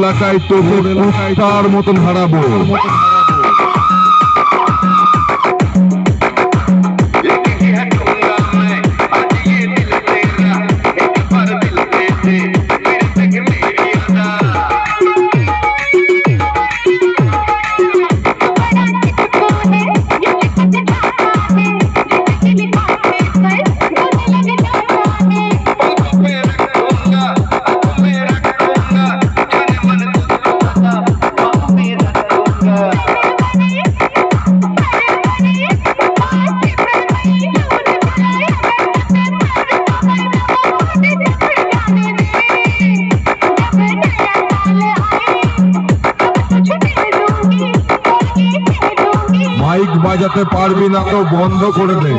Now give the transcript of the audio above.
এলাকায় তবু কুত্তার মতন হারাবো। মাইক বাজাতে পারবি না তো বন্ধ করে দে।